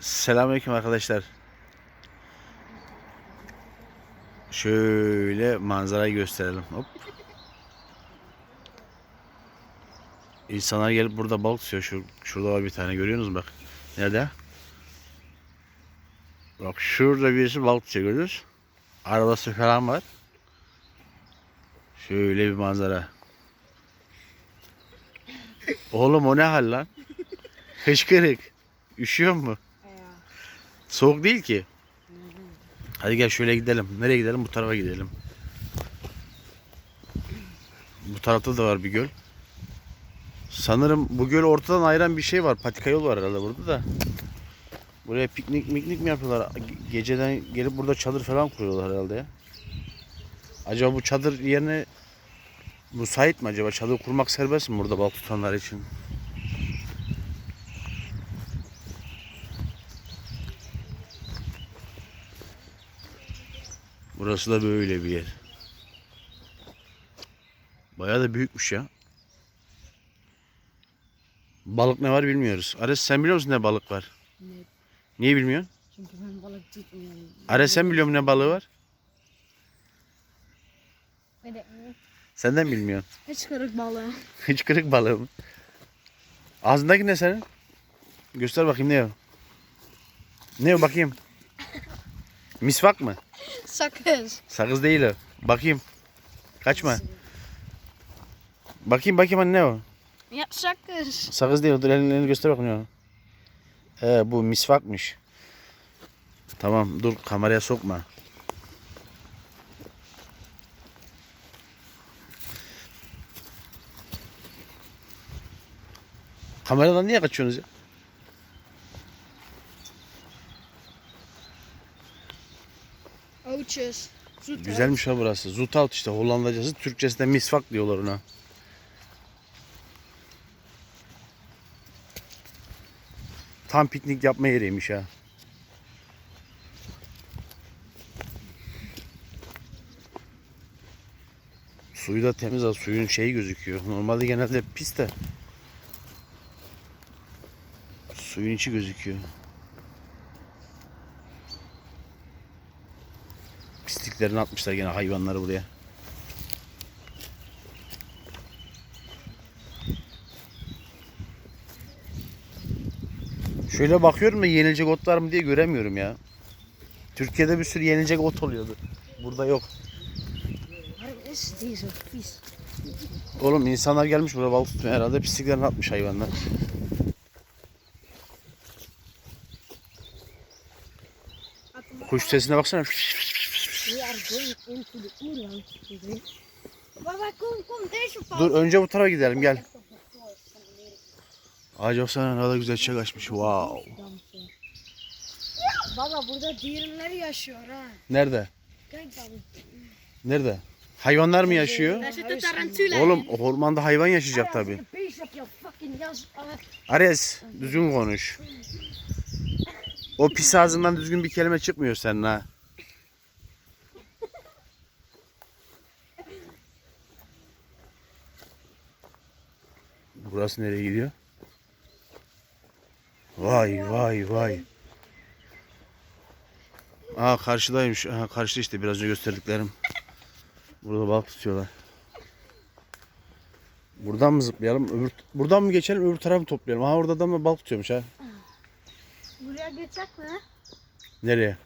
Selamünaleyküm arkadaşlar. Şöyle manzarayı gösterelim. Hop. İnsanlar gelip burada balık tutuyor. Şu, şurada var bir tane görüyorsunuz mu bak. Nerede? Bak şurada birisi balık tutuyor görüyoruz. Arabası falan var. Şöyle bir manzara. Oğlum o ne hal lan? Hışkırık. Üşüyor mu? Soğuk değil ki. Hadi gel şöyle gidelim. Nereye gidelim? Bu tarafa gidelim. Bu tarafta da var bir göl. Sanırım bu göl ortadan ayıran bir şey var. Patika yol var herhalde burada da. Buraya piknik miknik mi yapıyorlar? Ge- Geceden gelip burada çadır falan kuruyorlar herhalde ya. Acaba bu çadır yerine müsait mi acaba? Çadır kurmak serbest mi burada balık tutanlar için? Burası da böyle bir yer. Bayağı da büyükmüş ya. Balık ne var bilmiyoruz. Ares sen biliyor musun ne balık var? Ne? Niye bilmiyorsun? Çünkü ben balık tutmuyorum. Ares sen biliyor musun ne balığı var? Evet. Senden bilmiyorsun. Hiç kırık balığı. Hiç kırık balığı mı? Ağzındaki ne senin? Göster bakayım ne o? Ne o bakayım? Misvak mı? Sakız. Sakız değil o. Bakayım. Kaçma. Bakayım bakayım hani ne o? Ya sakız. Sakız değil. Dur elini, elini göster bakayım. ya. He bu misvakmış. Tamam dur kameraya sokma. Kameradan niye kaçıyorsunuz ya? Ouches. Güzelmiş ha burası. Zutalt işte Hollandacası. Türkçesi de misvak diyorlar ona. Tam piknik yapma yeriymiş ha. Suyu da temiz ha. Suyun şeyi gözüküyor. Normalde genelde pis de. Suyun içi gözüküyor. Pisliklerini atmışlar gene hayvanları buraya. Şöyle bakıyorum da yenilecek ot var mı diye göremiyorum ya. Türkiye'de bir sürü yenilecek ot oluyordu. Burada yok. Oğlum insanlar gelmiş buraya balık tutmaya herhalde pisliklerini atmış hayvanlar. Kuş sesine baksana. We are going into the oerwoud today. Baba kom deze pad. Dur önce bu tarafa gidelim gel. Ağaç baksana ne kadar güzel çiçek açmış. Wow. Baba burada diğerleri yaşıyor ha. Nerede? Nerede? Hayvanlar mı yaşıyor? Oğlum ormanda hayvan yaşayacak tabi. Ares düzgün konuş. O pis ağzından düzgün bir kelime çıkmıyor senin ha. Burası nereye gidiyor? Vay vay vay. Aa karşıdaymış. Aha, karşıda işte biraz önce gösterdiklerim. Burada balık tutuyorlar. Buradan mı zıplayalım? Öbür, buradan mı geçelim öbür tarafı toplayalım? Ha orada adam da balık tutuyormuş ha. Buraya geçecek mi? Nereye?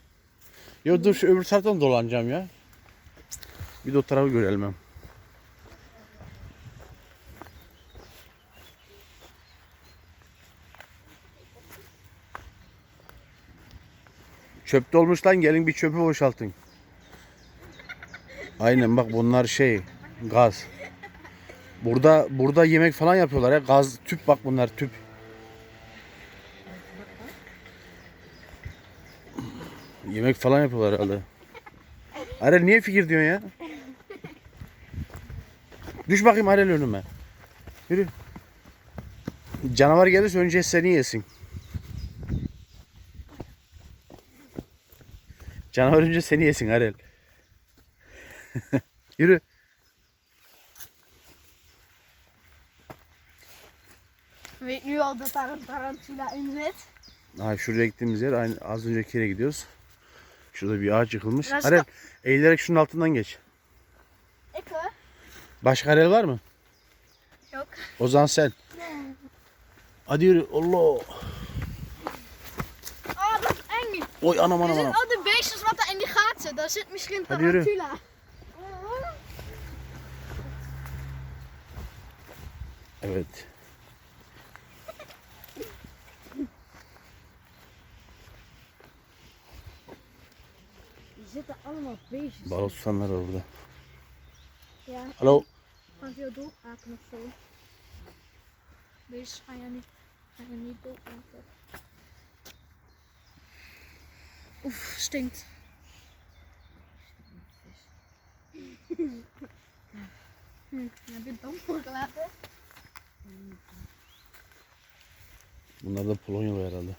Yo dur şu öbür taraftan dolanacağım ya. Bir de o tarafı görelim hem. Çöp dolmuş lan gelin bir çöpü boşaltın. Aynen bak bunlar şey gaz. Burada burada yemek falan yapıyorlar ya gaz tüp bak bunlar tüp. Yemek falan yapıyorlar herhalde. Arel niye fikir diyorsun ya? Düş bakayım Arel önüme. Yürü. Canavar gelirse önce seni yesin. Canavar önce seni yesin Arel. Yürü. Dat daar een tarantula zit? Ha, şuraya gittiğimiz yer aynı az önceki yere gidiyoruz. Şurada bir ağaç yıkılmış. Biraz Arel eğilerek şunun altından geç. Eko? Başka Arel var mı? Yok. O zaman sen. Hadi yürü. Allah. Oh, dat is eng. Oy anam anam anam. al Daar zit misschien yürü. tarantula. Evet. Er zitten allemaal beestjes. Balık tutanlar var burada. Ja, Hallo. gaan ze jou doodmaken of zo? Beestjes gaan je niet, gaan je niet doodmaken. Oef, stinkt. Hm, heb je het dom gelaten? Bunlar da Polonyalı herhalde.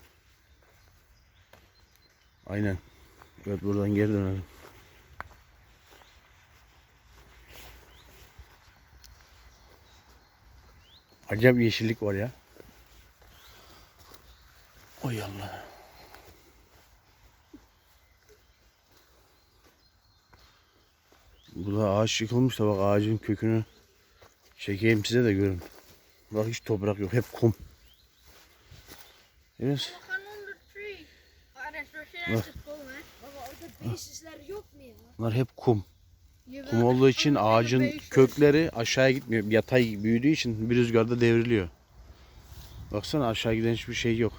Aynen. Evet buradan geri dönelim. Acayip yeşillik var ya. Oy Allah. Burada ağaç yıkılmış da bak ağacın kökünü çekeyim size de görün. Bak hiç toprak yok hep kum. Evet. Meer. Bunlar hep kum. Kum olduğu için ağacın kökleri aşağıya gitmiyor. Yatay büyüdüğü için bir rüzgarda devriliyor. Baksana aşağı giden hiçbir şey yok.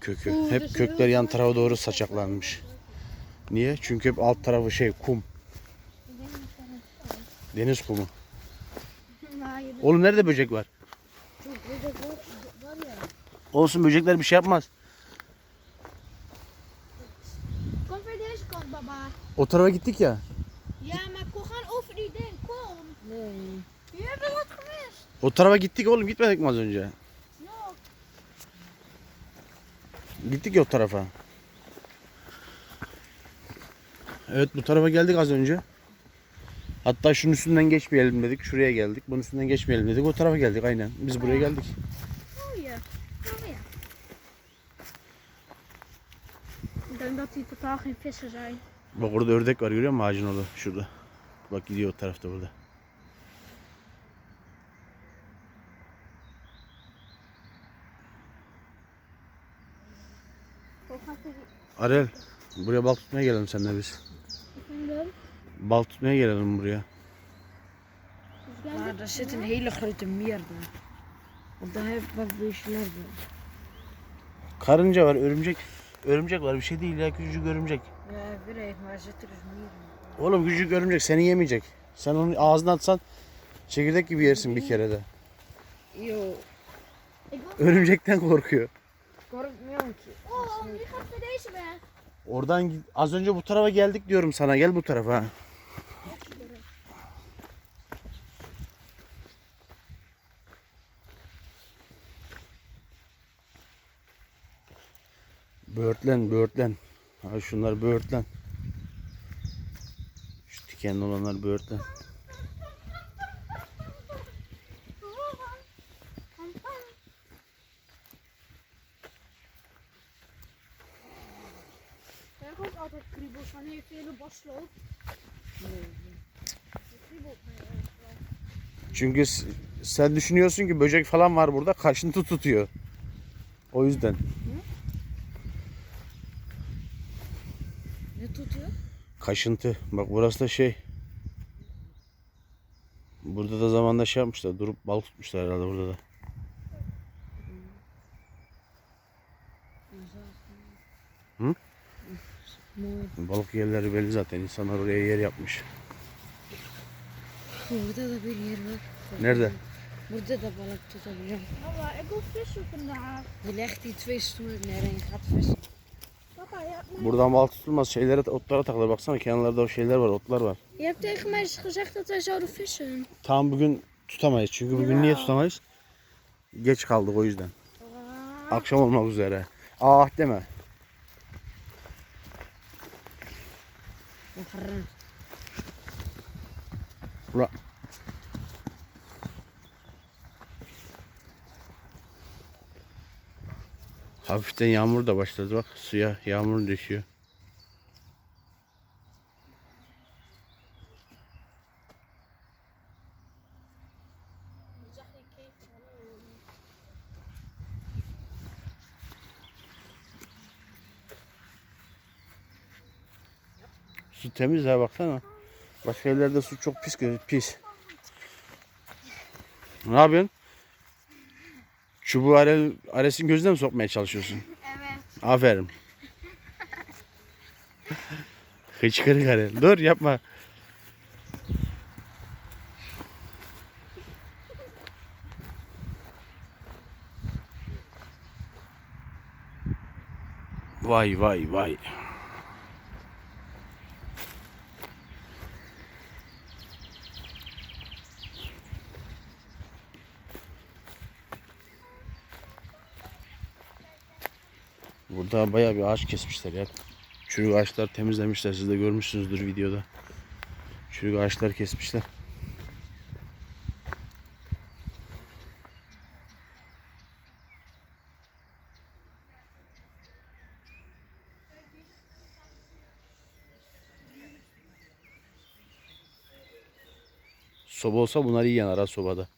Kökü. Hep kökler yan tarafa doğru saçaklanmış. Niye? Çünkü hep alt tarafı şey kum. Ik denk dat dat het Deniz kumu. bent Oğlum nerede böcek var? goed dat wel- wel ja. Olsun böcekler bir şey yapmaz. O tarafa gittik ya. Gaan over die ding. Kom. Er wat gemist. O tarafa gittik oğlum gitmedik mi az önce? Yok. Gittik ya o tarafa. Evet bu tarafa geldik az önce. Hatta şunun üstünden geçmeyelim dedik. Şuraya geldik. Bunun üstünden geçmeyelim dedik. O tarafa geldik aynen. Biz buraya geldik. Ja. Ja. Ik denk dat die totaal geen vissen zijn. Bak orada ördek var görüyor musun ağacın orada? Şurada. Bak gidiyor o tarafta burada. Arel buraya bal tutmaya gelelim seninle biz. Bal tutmaya gelelim buraya. Maar er zit een hele grote meer daar. Want daar heb ik wat beestjes Karınca var, örümcek. Örümcek var bir şey değil ya küçücük örümcek. Ja, ik weet het, maar er zit er dus meer in. Oğlum küçücük örümcek seni yemeyecek. Sen onu ağzına atsan çekirdek gibi yersin bir kere de. Yo, Ik. Örümcekten korkuyor. korkmıyorum ki. Oh, wie gaat er deze weg? Oradan git- az önce bu tarafa geldik diyorum sana. Gel bu tarafa. Böğürtlen, böğürtlen. Ha şunlar böğürtlen. Şu dikenli olanlar böğürtlen. Çünkü sen düşünüyorsun ki böcek falan var burada kaşıntı tutuyor. O yüzden. Tutuyor? Kaşıntı. Bak burası da şey. Burada da zamanda şey yapmışlar. Durup bal tutmuşlar herhalde burada da. Mooi. Balık yerleri belli zaten. İnsanlar oraya yer yapmış. Burada da bir yer var. Nerede? Burada da balık tutabiliyorum. Papa, ik wil vissen vandaag. Je legt die twee stoelen neer en je gaat vissen. Papa, je hebt, mij- Buradan balık tutulmaz. Şeylere, otlara takılır. Baksana kenarlarda o şeyler var. Otlar var. je hebt tegen mij gezegd dat wij zouden vissen. Tam bugün tutamayız. Çünkü bugün niye tutamayız? Geç kaldık o yüzden. Akşam olmak üzere. Ah deme. En Hafiften yağmur da başladı bak. Suya yağmur düşüyor. Su temiz ha baksana. Başka yerlerde su çok pis gözü pis. Ne yapıyorsun? Çubuğu Are, Ares'in gözüne mi sokmaya çalışıyorsun? Evet. Aferin. Hıçkırık Are. Dur yapma. Vay vay vay. Burada bayağı bir ağaç kesmişler ya. Çürük ağaçlar temizlemişler. Siz de görmüşsünüzdür videoda. Çürük ağaçlar kesmişler. Soba olsa bunlar iyi yanar ha sobada.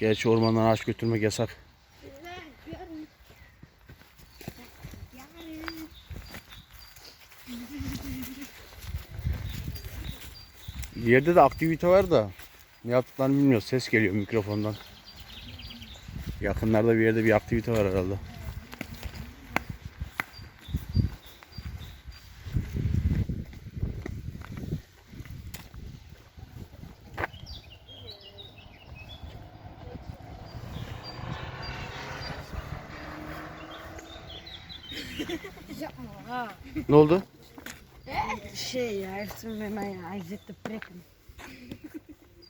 Gerçi ormandan ağaç götürmek yasak. Yerde de aktivite var da ne yaptıklarını bilmiyoruz. Ses geliyor mikrofondan. Yakınlarda bir yerde bir aktivite var herhalde. Ne oldu? Hepsini ben ya, izletti preken.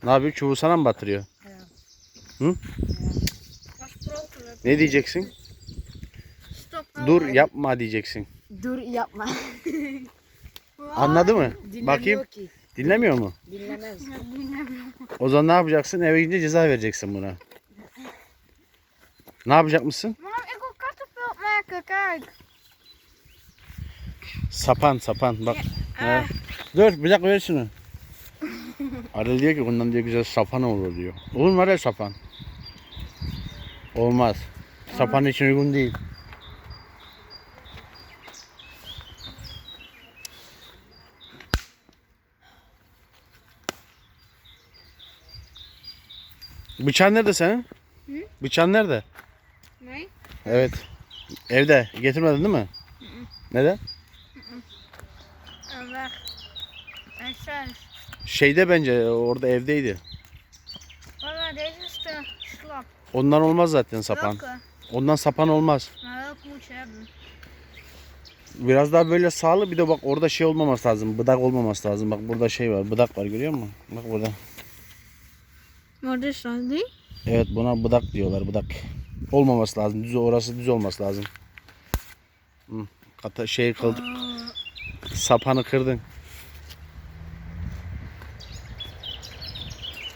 Ne yapıyor? Çubuğu sana mı batırıyor? Evet. Hı? Ne diyeceksin? Dur yapma diyeceksin. Dur yapma. Anladı mı? Dinlemiyor Bakayım. ki. Dinlemiyor mu? Dinlemez. O zaman ne yapacaksın? Eve gidince ceza vereceksin buna. Ne yapacak mısın? Mam, ik wil kattenpult maken, kijk. Sapan sapan bak. He. Dur bir dakika ver şunu. Arada diyor ki bundan diyor güzel sapan olur diyor. Olur mu öyle sapan? Olmaz. Sapan için uygun değil. Bıçağın nerede senin? Bıçağın nerede? Nee? Evet. Evde. Getirmedin değil mi? Neden? En weg. Şeyde bence orada evdeydi. Voilà, deze is te slap. Ondan olmaz zaten sapan. Welke? Ondan sapan olmaz. Hebben? Biraz daha böyle sağlı bir de bak orada şey olmaması lazım. Bıdak olmaması lazım. Bak burada şey var. Bıdak var görüyor musun? Bak burada. İs dat, die? Evet buna bıdak diyorlar. Bıdak. Olmaması lazım. Düz orası düz olması lazım. Hı. Kata şey kıldı. Sapanı kırdın. Ja, als je dit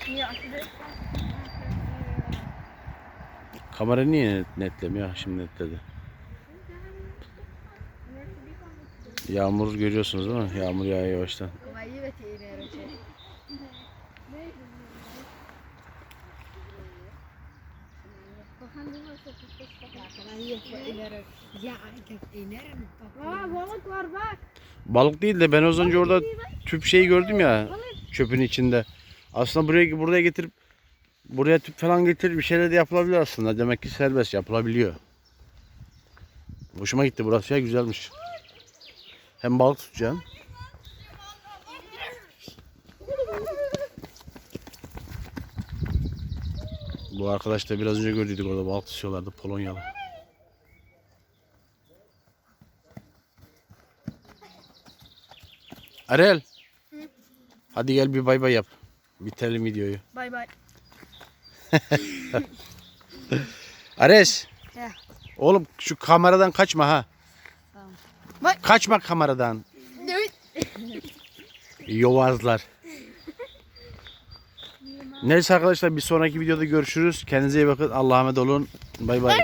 Kamera niye net- netlemiyor? Şimdi netledi. Yağmur görüyorsunuz değil mi? Yağmur yağıyor yavaştan. Balık değil de ben az önce orada tüp şeyi gördüm ya çöpün içinde. Aslında buraya buraya getirip buraya tüp falan getirip bir şeyler de yapılabilir aslında. Demek ki serbest yapılabiliyor. Hoşuma gitti burası ya güzelmiş. Hem balık tutacaksın. Bu arkadaş da biraz önce gördük orada balık tutuyorlardı Polonyalı. Ariel. Hadi gel bir bay bay yap. Bitirelim videoyu. Bye bye. Ares. Ya. Oğlum şu kameradan kaçma ha. Tamam. Bak. Kaçma kameradan. Yovazlar. Neyse arkadaşlar bir sonraki videoda görüşürüz. Kendinize iyi bakın. Allah'a emanet olun. Bay bay.